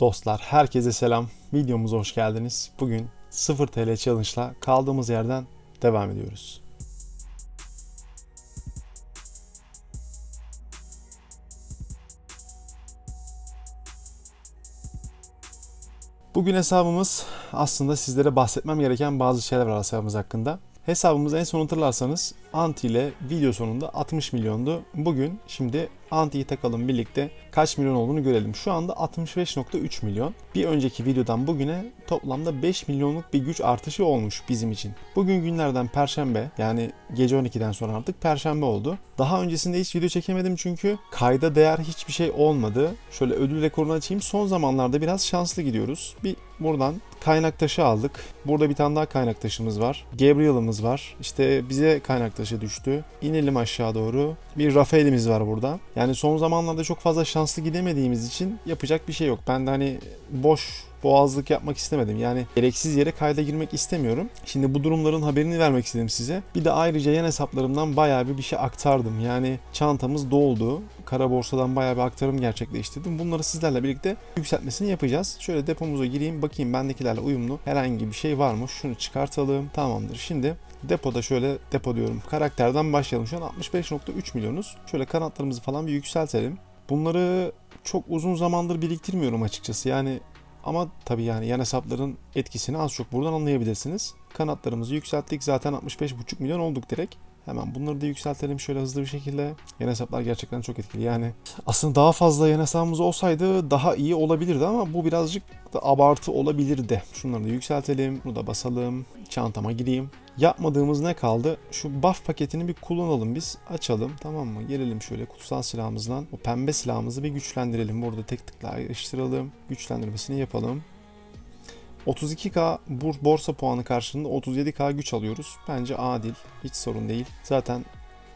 Dostlar herkese selam. Videomuza hoş geldiniz. Bugün 0 TL Challenge'la kaldığımız yerden devam ediyoruz. Bugün hesabımız aslında sizlere bahsetmem gereken bazı şeyler var hesabımız hakkında. Hesabımızı en son hatırlarsanız Anti ile video sonunda 60 milyondu. Bugün şimdi Anti'yi takalım birlikte kaç milyon olduğunu görelim. Şu anda 65.3 milyon. Bir önceki videodan bugüne toplamda 5 milyonluk bir güç artışı olmuş bizim için. Bugün günlerden perşembe yani gece 12'den sonra artık perşembe oldu. Daha öncesinde hiç video çekemedim çünkü kayda değer hiçbir şey olmadı. Şöyle ödül rekorunu açayım. Son zamanlarda biraz şanslı gidiyoruz. Bir buradan kaynak taşı aldık. Burada bir tane daha kaynak taşımız var. Gabriel'ımız var. İşte bize kaynak taşı düştü. İnelim aşağı doğru. Bir Rafael'imiz var burada. Yani son zamanlarda çok fazla şanslı gidemediğimiz için yapacak bir şey yok. Ben de hani boş boğazlık yapmak istemedim. Yani gereksiz yere kayda girmek istemiyorum. Şimdi bu durumların haberini vermek istedim size. Bir de ayrıca yan hesaplarımdan bayağı bir bir şey aktardım. Yani çantamız doldu. Kara borsadan bayağı bir aktarım gerçekleştirdim. Bunları sizlerle birlikte yükseltmesini yapacağız. Şöyle depomuza gireyim bakayım bendekilerle uyumlu herhangi bir şey var mı? Şunu çıkartalım. Tamamdır. Şimdi depoda şöyle depo diyorum. Karakterden başlayalım. Şu an 65.3 milyonuz. Şöyle kanatlarımızı falan bir yükseltelim. Bunları çok uzun zamandır biriktirmiyorum açıkçası. Yani ama tabii yani yan hesapların etkisini az çok buradan anlayabilirsiniz. Kanatlarımızı yükselttik. Zaten 65,5 milyon olduk direkt. Hemen bunları da yükseltelim şöyle hızlı bir şekilde. Yan hesaplar gerçekten çok etkili. Yani aslında daha fazla yan hesabımız olsaydı daha iyi olabilirdi ama bu birazcık da abartı olabilirdi. Şunları da yükseltelim. Bunu da basalım. Çantama gireyim. Yapmadığımız ne kaldı? Şu buff paketini bir kullanalım biz. Açalım tamam mı? Gelelim şöyle kutsal silahımızdan. O pembe silahımızı bir güçlendirelim. Burada tek tıkla ayrıştıralım. Güçlendirmesini yapalım. 32k bur borsa puanı karşılığında 37k güç alıyoruz. Bence adil. Hiç sorun değil. Zaten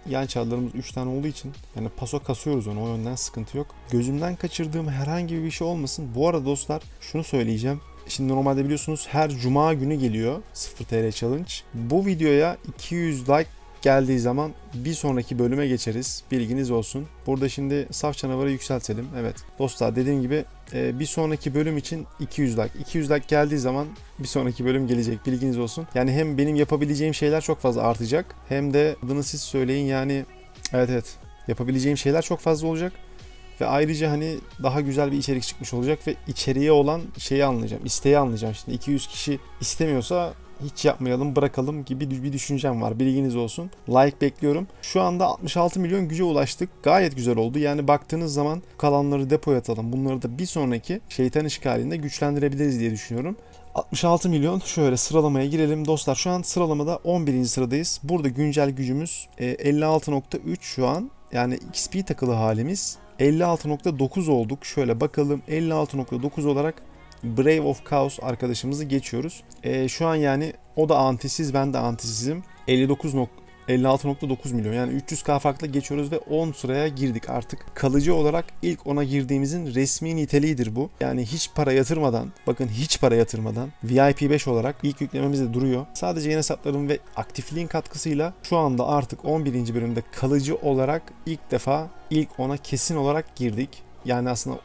yan çarlarımız 3 tane olduğu için yani paso kasıyoruz onu o yönden sıkıntı yok. Gözümden kaçırdığım herhangi bir şey olmasın. Bu arada dostlar şunu söyleyeceğim. Şimdi normalde biliyorsunuz her cuma günü geliyor 0 TL challenge. Bu videoya 200 like geldiği zaman bir sonraki bölüme geçeriz. Bilginiz olsun. Burada şimdi saf canavarı yükseltelim. Evet dostlar dediğim gibi e, bir sonraki bölüm için 200 like. 200 like geldiği zaman bir sonraki bölüm gelecek. Bilginiz olsun. Yani hem benim yapabileceğim şeyler çok fazla artacak. Hem de adını siz söyleyin yani evet evet yapabileceğim şeyler çok fazla olacak. Ve ayrıca hani daha güzel bir içerik çıkmış olacak ve içeriye olan şeyi anlayacağım. isteği anlayacağım. Şimdi 200 kişi istemiyorsa hiç yapmayalım bırakalım gibi bir düşüncem var. Bilginiz olsun. Like bekliyorum. Şu anda 66 milyon güce ulaştık. Gayet güzel oldu. Yani baktığınız zaman kalanları depoya atalım. Bunları da bir sonraki şeytan işgalinde güçlendirebiliriz diye düşünüyorum. 66 milyon şöyle sıralamaya girelim dostlar. Şu an sıralamada 11. sıradayız. Burada güncel gücümüz e, 56.3 şu an. Yani XP takılı halimiz 56.9 olduk. Şöyle bakalım 56.9 olarak Brave of Chaos arkadaşımızı geçiyoruz. E, şu an yani o da antisiz ben de antisizim. 59 56.9 milyon yani 300k farklı geçiyoruz ve 10 sıraya girdik artık. Kalıcı olarak ilk ona girdiğimizin resmi niteliğidir bu. Yani hiç para yatırmadan bakın hiç para yatırmadan VIP 5 olarak ilk yüklememizde duruyor. Sadece yeni hesaplarım ve aktifliğin katkısıyla şu anda artık 11. bölümde kalıcı olarak ilk defa ilk ona kesin olarak girdik. Yani aslında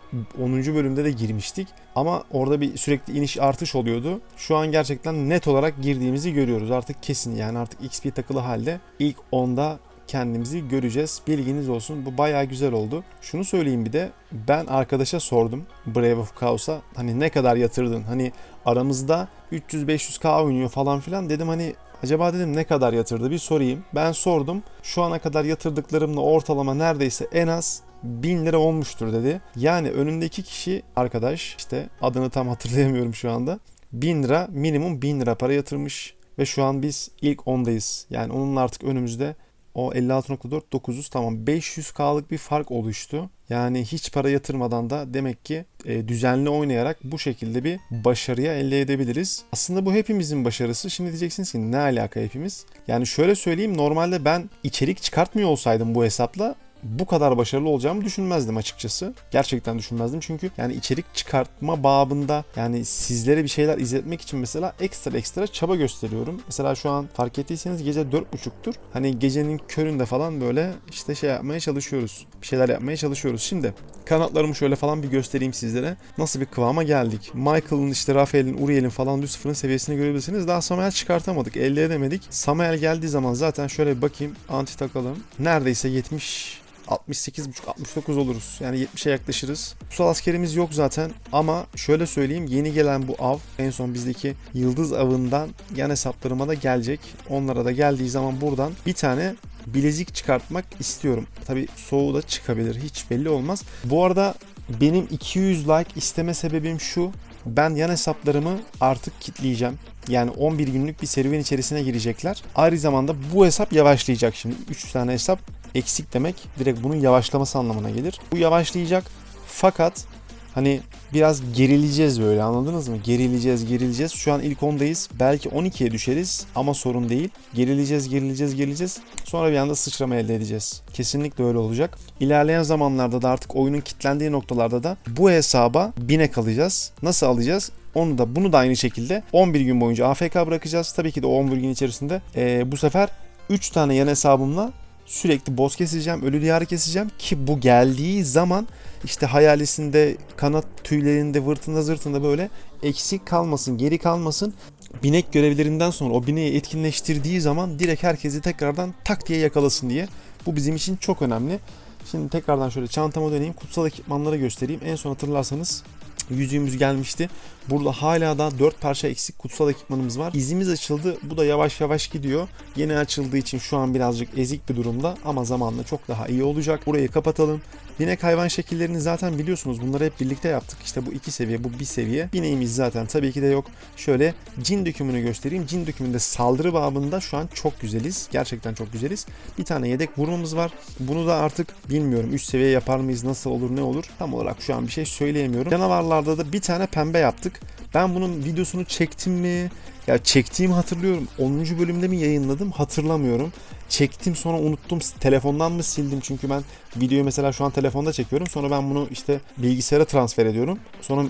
10. bölümde de girmiştik. Ama orada bir sürekli iniş artış oluyordu. Şu an gerçekten net olarak girdiğimizi görüyoruz. Artık kesin yani artık XP takılı halde ilk 10'da kendimizi göreceğiz. Bilginiz olsun. Bu bayağı güzel oldu. Şunu söyleyeyim bir de ben arkadaşa sordum Brave of Chaos'a hani ne kadar yatırdın? Hani aramızda 300-500k oynuyor falan filan dedim hani Acaba dedim ne kadar yatırdı bir sorayım. Ben sordum. Şu ana kadar yatırdıklarımla ortalama neredeyse en az 1000 lira olmuştur dedi. Yani önündeki kişi arkadaş işte adını tam hatırlayamıyorum şu anda. 1000 lira minimum 1000 lira para yatırmış ve şu an biz ilk 10'dayız. Yani onunla artık önümüzde o 56.4 900 tamam 500k'lık bir fark oluştu. Yani hiç para yatırmadan da demek ki e, düzenli oynayarak bu şekilde bir başarıya elde edebiliriz. Aslında bu hepimizin başarısı. Şimdi diyeceksiniz ki ne alaka hepimiz? Yani şöyle söyleyeyim normalde ben içerik çıkartmıyor olsaydım bu hesapla bu kadar başarılı olacağımı düşünmezdim açıkçası. Gerçekten düşünmezdim çünkü yani içerik çıkartma babında yani sizlere bir şeyler izletmek için mesela ekstra ekstra çaba gösteriyorum. Mesela şu an fark ettiyseniz gece 4.30'tur. Hani gecenin köründe falan böyle işte şey yapmaya çalışıyoruz. bir şeyler yapmaya çalışıyoruz. Şimdi kanatlarımı şöyle falan bir göstereyim sizlere. Nasıl bir kıvama geldik. Michael'ın işte Rafael'in, Uriel'in falan Lucifer'ın seviyesini görebilirsiniz. Daha Samael çıkartamadık. Elde edemedik. Samael geldiği zaman zaten şöyle bir bakayım. Anti takalım. Neredeyse 70 68,5-69 oluruz. Yani 70'e yaklaşırız. Kutsal askerimiz yok zaten ama şöyle söyleyeyim yeni gelen bu av en son bizdeki yıldız avından yan hesaplarıma da gelecek. Onlara da geldiği zaman buradan bir tane bilezik çıkartmak istiyorum. Tabi soğuğu da çıkabilir hiç belli olmaz. Bu arada benim 200 like isteme sebebim şu. Ben yan hesaplarımı artık kitleyeceğim. Yani 11 günlük bir serüven içerisine girecekler. Aynı zamanda bu hesap yavaşlayacak şimdi. 3 tane hesap eksik demek direkt bunun yavaşlaması anlamına gelir. Bu yavaşlayacak fakat hani biraz gerileceğiz böyle anladınız mı? Gerileceğiz, gerileceğiz. Şu an ilk 10'dayız. Belki 12'ye düşeriz ama sorun değil. Gerileceğiz, gerileceğiz, gerileceğiz. Sonra bir anda sıçrama elde edeceğiz. Kesinlikle öyle olacak. İlerleyen zamanlarda da artık oyunun kilitlendiği noktalarda da bu hesaba bine kalacağız. Nasıl alacağız? Onu da bunu da aynı şekilde 11 gün boyunca AFK bırakacağız. Tabii ki de o 11 gün içerisinde eee, bu sefer 3 tane yan hesabımla sürekli boz keseceğim, ölü diyarı keseceğim ki bu geldiği zaman işte hayalisinde, kanat tüylerinde, vırtında zırtında böyle eksik kalmasın, geri kalmasın. Binek görevlerinden sonra o bineği etkinleştirdiği zaman direkt herkesi tekrardan tak diye yakalasın diye. Bu bizim için çok önemli. Şimdi tekrardan şöyle çantama döneyim. Kutsal ekipmanları göstereyim. En son hatırlarsanız yüzüğümüz gelmişti. Burada hala da 4 parça eksik kutsal ekipmanımız var. İzimiz açıldı. Bu da yavaş yavaş gidiyor. Yeni açıldığı için şu an birazcık ezik bir durumda ama zamanla çok daha iyi olacak. Burayı kapatalım. Binek hayvan şekillerini zaten biliyorsunuz. Bunları hep birlikte yaptık. İşte bu iki seviye, bu bir seviye. Bineğimiz zaten tabii ki de yok. Şöyle cin dökümünü göstereyim. Cin dökümünde saldırı babında şu an çok güzeliz. Gerçekten çok güzeliz. Bir tane yedek vurmamız var. Bunu da artık bilmiyorum. Üst seviye yapar mıyız? Nasıl olur? Ne olur? Tam olarak şu an bir şey söyleyemiyorum. Canavarlarda da bir tane pembe yaptık. Ben bunun videosunu çektim mi? Ya çektiğimi hatırlıyorum. 10. bölümde mi yayınladım hatırlamıyorum. Çektim sonra unuttum. Telefondan mı sildim? Çünkü ben videoyu mesela şu an telefonda çekiyorum. Sonra ben bunu işte bilgisayara transfer ediyorum. Sonra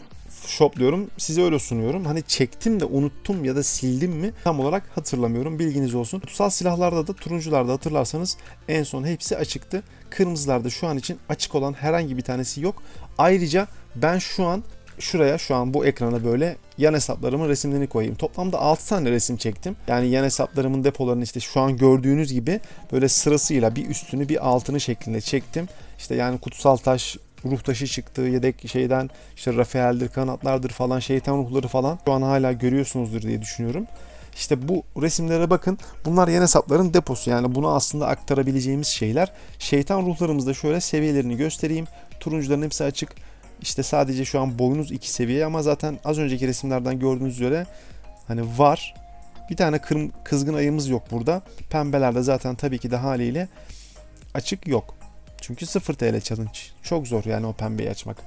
shopluyorum. Size öyle sunuyorum. Hani çektim de unuttum ya da sildim mi tam olarak hatırlamıyorum. Bilginiz olsun. Kutsal silahlarda da turuncularda hatırlarsanız en son hepsi açıktı. Kırmızılarda şu an için açık olan herhangi bir tanesi yok. Ayrıca ben şu an şuraya şu an bu ekrana böyle yan hesaplarımın resimlerini koyayım. Toplamda 6 tane resim çektim. Yani yan hesaplarımın depolarını işte şu an gördüğünüz gibi böyle sırasıyla bir üstünü bir altını şeklinde çektim. İşte yani kutsal taş ruh taşı çıktı yedek şeyden işte Rafael'dir kanatlardır falan şeytan ruhları falan şu an hala görüyorsunuzdur diye düşünüyorum. İşte bu resimlere bakın. Bunlar yan hesapların deposu. Yani bunu aslında aktarabileceğimiz şeyler. Şeytan ruhlarımızda şöyle seviyelerini göstereyim. Turuncuların hepsi açık. İşte sadece şu an boyunuz iki seviye ama zaten az önceki resimlerden gördüğünüz üzere hani var. Bir tane kırm- kızgın ayımız yok burada. Pembelerde zaten tabii ki de haliyle açık yok. Çünkü 0 TL challenge. Çok zor yani o pembeyi açmak.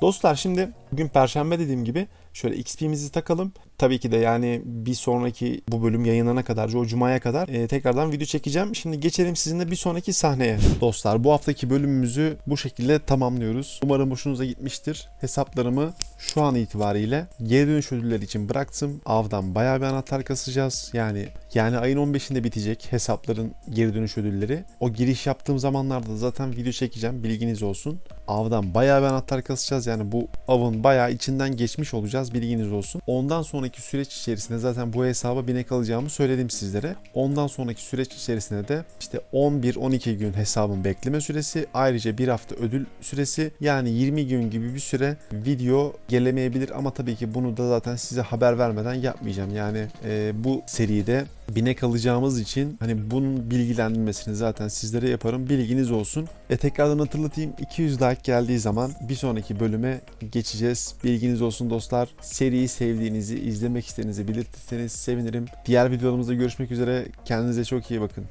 Dostlar şimdi bugün perşembe dediğim gibi şöyle XP'mizi takalım. Tabii ki de yani bir sonraki bu bölüm yayınlanana kadar, o cumaya kadar e, tekrardan video çekeceğim. Şimdi geçelim sizinle bir sonraki sahneye. Dostlar bu haftaki bölümümüzü bu şekilde tamamlıyoruz. Umarım hoşunuza gitmiştir. Hesaplarımı şu an itibariyle geri dönüş ödülleri için bıraktım. Avdan bayağı bir anahtar kasacağız. Yani yani ayın 15'inde bitecek hesapların geri dönüş ödülleri. O giriş yaptığım zamanlarda zaten video çekeceğim. Bilginiz olsun. Avdan bayağı bir anahtar kasacağız. Yani bu avın bayağı içinden geçmiş olacağız. Bilginiz olsun. Ondan sonraki süreç içerisinde zaten bu hesaba binek alacağımı söyledim sizlere. Ondan sonraki süreç içerisinde de işte 11-12 gün hesabın bekleme süresi. Ayrıca bir hafta ödül süresi. Yani 20 gün gibi bir süre video gelemeyebilir ama tabii ki bunu da zaten size haber vermeden yapmayacağım. Yani e, bu seride binek alacağımız için hani bunun bilgilendirmesini zaten sizlere yaparım. Bilginiz olsun. E tekrardan hatırlatayım 200 like geldiği zaman bir sonraki bölüme geçeceğiz. Bilginiz olsun dostlar. Seriyi sevdiğinizi, izlemek istediğinizi belirtirseniz sevinirim. Diğer videolarımızda görüşmek üzere. Kendinize çok iyi bakın.